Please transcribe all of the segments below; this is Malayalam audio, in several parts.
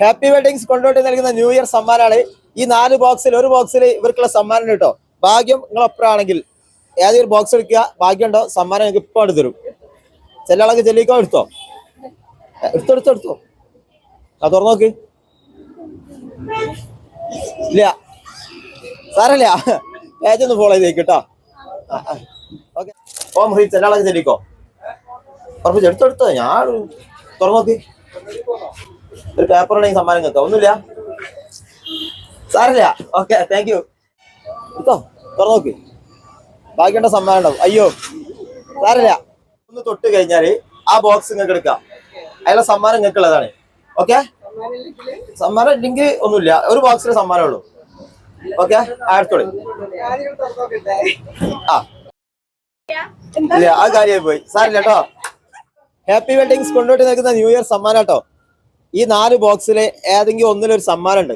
ഹാപ്പി വെഡിങ്സ് കൊണ്ടോട്ട് നൽകുന്ന ന്യൂ ഇയർ സമ്മാനമാണ് ഈ നാല് ബോക്സിൽ ഒരു ബോക്സിൽ ഇവർക്കുള്ള സമ്മാനം കിട്ടോ? ഭാഗ്യം നിങ്ങൾ ഒപ്പറാണെങ്കിൽ ഏതൊരു ബോക്സ് എടുക്കുക? ഭാഗ്യം ഉണ്ടോ സമ്മാനം ഞങ്ങൾക്ക് ഇപ്പൊ എടുത്ത് തരും. ചില ആളൊക്കെ ചെല്ലിക്കോ? എടുത്തോ? എടുത്തോ എടുത്തോ ആ തുറന്നു നോക്ക്. ഇല്ല. സാറല്ല പേജ് ഒന്ന് ഫോളോ ചെയ്തേക്ക് കേട്ടോ. ഓക്കെ. ഓ മുറി ചില ആളൊക്കെ ചെല്ലിക്കോ ഉറപ്പിച്ചെടുത്തെടുത്തോ ഞാൻ തുറന്നു നോക്ക്. ഒരു പേപ്പർ ഉണ്ടെങ്കിൽ സമ്മാനം കേട്ടോ ഒന്നുമില്ല. സാറില്ല ഓക്കെ താങ്ക് യു കിട്ടോ തുറന്നു നോക്ക്. ബാക്കിയുണ്ട സമ്മാനം ഉണ്ടാവും. അയ്യോ സാറില്ല ഒന്ന് തൊട്ട് കഴിഞ്ഞാൽ ആ ബോക്സ് നിങ്ങൾക്ക് എടുക്കാം. അയാളെ സമ്മാനം നിങ്ങൾക്ക് ഉള്ളതാണ് ഓക്കെ സമ്മാനം ഇല്ലെങ്കിൽ ഒന്നുമില്ല. ഒരു ബോക്സിൽ സമ്മാനം ഉള്ളൂ. ഓക്കെ അടുത്തോളി ആ. ഇല്ല ആ കാര്യമായി പോയി. സാറില്ല കേട്ടോ. ഹാപ്പി വെഡിങ്സ് കൊണ്ടുപോയിട്ട് നിൽക്കുന്ന ന്യൂ ഇയർ സമ്മാനം കേട്ടോ. ഈ നാല് ബോക്സിൽ ഏതെങ്കിലും ഒന്നിലൊരു സമ്മാനം ഉണ്ട്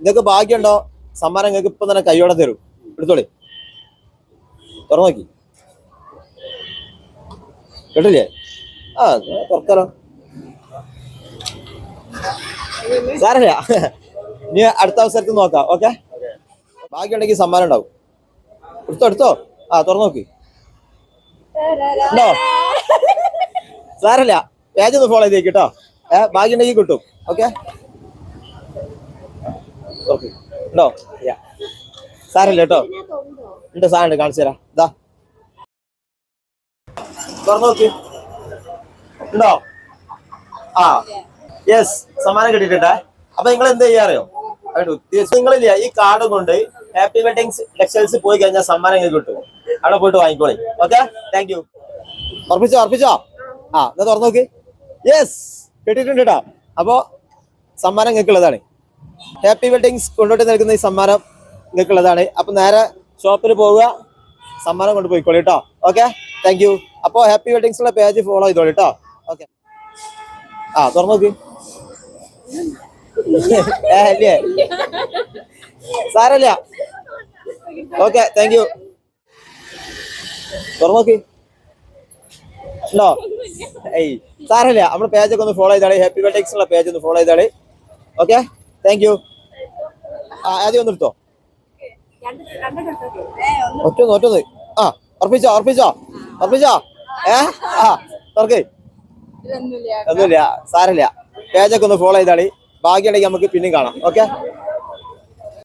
നിങ്ങൾക്ക് ഭാഗ്യമുണ്ടോ? സമ്മാനം നിങ്ങൾക്ക് ഇപ്പൊ തന്നെ കൈയോടെ തരും. എടുത്തോളി. തുറന്നു നോക്കി. കേട്ടില്ലേ? ആ തുറക്കാലോ. സാരല്ല നീ അടുത്ത അവസരത്തിൽ നോക്കാം ഓക്കെ? ഭാഗ്യമുണ്ടെങ്കിൽ സമ്മാനം ഉണ്ടാവും എടുത്തോ എടുത്തോ. ആ തുറന്നു നോക്കി. ഉണ്ടോ? സാരല്ല ഒന്ന് ഫോളോ ചെയ്തേക്ക് കേട്ടോ. ഏ ഭാഗ്യമുണ്ടെങ്കിൽ കിട്ടും. ഓക്കെ ഉണ്ടോ? സാരല്ല കേട്ടോ. ഉണ്ട് സാറുണ്ട് കാണിച്ചു തരാം. ഇതാ തുറന്നു നോക്കി. ഉണ്ടോ? ആ. യെസ് സമ്മാനം കിട്ടിയിട്ടുണ്ട്. അപ്പൊ നിങ്ങൾ എന്ത് ചെയ്യാറിയോ നിങ്ങളില്ല ഈ കാർഡ് കൊണ്ട് ഹാപ്പി വെഡിങ്സ് ടെക്സ്റ്റൈൽസ് പോയി കഴിഞ്ഞാൽ സമ്മാനം നിങ്ങൾക്ക് കിട്ടും. അവിടെ പോയിട്ട് വാങ്ങിക്കോളി. ഓക്കെ താങ്ക് യു ഉറപ്പിച്ചോ ഉറപ്പിച്ചോ? ആ എന്നാ തുറന്നു നോക്കി. യെസ് കിട്ടിയിട്ടുണ്ട് കേട്ടോ അപ്പോ സമ്മാനം നിങ്ങൾക്കുള്ളതാണ് ഹാപ്പി വെഡിങ്സ് കൊണ്ടോട്ട് നൽകുന്ന ഈ സമ്മാനം നിങ്ങൾക്കുള്ളതാണ് അപ്പൊ നേരെ ഷോപ്പിൽ പോവുക. സമ്മാനം കൊണ്ട് പോയിക്കോളി കേട്ടോ ഓക്കെ താങ്ക് യു അപ്പോൾ ഹാപ്പി വെഡിങ്സിലുള്ള പേജ് ഫോളോ ചെയ്തോളി കേട്ടോ ഓക്കെ ആ തുറന്നു നോക്കി. അല്ലേ സാരല്ല. ഓക്കെ താങ്ക് യു തുറന്നു നോക്കി. ഉണ്ടോ? ഏയ് സാരല്ല നമ്മുടെ പേജൊക്കെ ഒന്ന് ഫോളോ ചെയ്താളി. ഹാപ്പി ബർത്ത്ഡേക്സ് ഉള്ള പേജ് ഒന്ന് ഫോളോ ചെയ്താളി. ഓക്കെ താങ്ക് യു ആ ആദ്യം ഒന്ന് എടുത്തോ? ഒറ്റൊന്ന് ഒറ്റൊന്ന് ആ ഉറപ്പിച്ചോ ഉറപ്പിച്ചോ? ഉറപ്പിച്ചോ? ഏ? ആ തുറക്ക്. ഒന്നുമില്ല. സാരല്ല പേജൊക്കെ ഒന്ന് ഫോളോ ചെയ്താളി. ബാക്കിയുണ്ടെങ്കിൽ നമുക്ക് പിന്നെയും കാണാം. ഓക്കെ